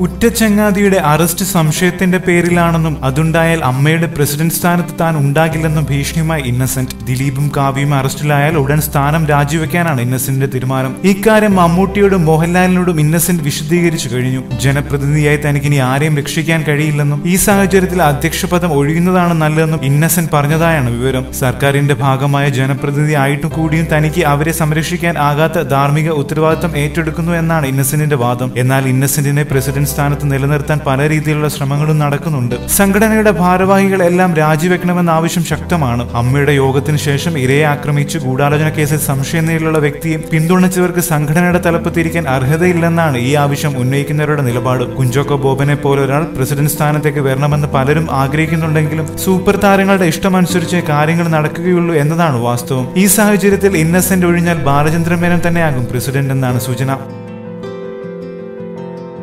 ഉറ്റച്ചങ്ങാതിയുടെ arrest സംശയത്തിന്റെ പേരിലാണെന്നും അതുണ്ടായാൽ അമ്മയുടെ president സ്ഥാനത്ത് താൻ ഉണ്ടാകില്ലെന്നും ഭീഷണിയുമായി ഇന്നസെന്റ് ദിലീപും കാവ്യയും അറസ്റ്റിലായാൽ ഉടൻ സ്ഥാനം രാജിവെക്കാനാണ് ഇന്നസെന്റിന്റെ തീരുമാനം. ഇക്കാര്യം മമ്മൂട്ടിയോടും മോഹൻലാലിനോടും ഇന്നസെന്റ് വിശദീകരിച്ചു കഴിഞ്ഞു. ജനപ്രതിനിധിയായി തനിക്കിനി ആരെയും രക്ഷിക്കാൻ കഴിയില്ലെന്നും ഈ സാഹചര്യത്തിൽ അധ്യക്ഷപദം ഒഴിയുന്നതാണ് നല്ലതെന്നും ഇന്നസെന്റ് പറഞ്ഞതായാണ് വിവരം. സർക്കാരിന്റെ ഭാഗമായ ജനപ്രതിനിധി ആയിട്ടും കൂടിയും തനിക്ക് അവരെ സംരക്ഷിക്കാൻ ആകാത്ത ധാർമ്മിക ഉത്തരവാദിത്തം ഏറ്റെടുക്കുന്നു എന്നാണ് ഇന്നസെന്റിന്റെ വാദം. എന്നാൽ ഇന്നസെന്റിനെ പ്രസിഡന്റ് സ്ഥാനത്ത് നിലനിർത്താൻ പല രീതിയിലുള്ള ശ്രമങ്ങളും നടക്കുന്നുണ്ട്. സംഘടനയുടെ ഭാരവാഹികൾ എല്ലാം രാജിവെക്കണമെന്ന ആവശ്യം ശക്തമാണ്. അമ്മയുടെ യോഗത്തിന് ശേഷം ഇരയെ ആക്രമിച്ച് ഗൂഢാലോചന കേസിൽ സംശയം നേരിലുള്ള വ്യക്തിയെ പിന്തുണച്ചവർക്ക് സംഘടനയുടെ തലപ്പത്തിരിക്കാൻ അർഹതയില്ലെന്നാണ് ഈ ആവശ്യം ഉന്നയിക്കുന്നവരുടെ നിലപാട്. കുഞ്ചോക്കോ ബോബനെ പോലെ ഒരാൾ പ്രസിഡന്റ് സ്ഥാനത്തേക്ക് വരണമെന്ന് പലരും ആഗ്രഹിക്കുന്നുണ്ടെങ്കിലും സൂപ്പർ താരങ്ങളുടെ ഇഷ്ടമനുസരിച്ച് കാര്യങ്ങൾ നടക്കുകയുള്ളൂ എന്നതാണ് വാസ്തവം. ഈ സാഹചര്യത്തിൽ ഇന്നസെന്റ് ഒഴിഞ്ഞാൽ ബാലചന്ദ്രൻ മേനോൻ തന്നെയാകും പ്രസിഡന്റ് എന്നാണ് സൂചന.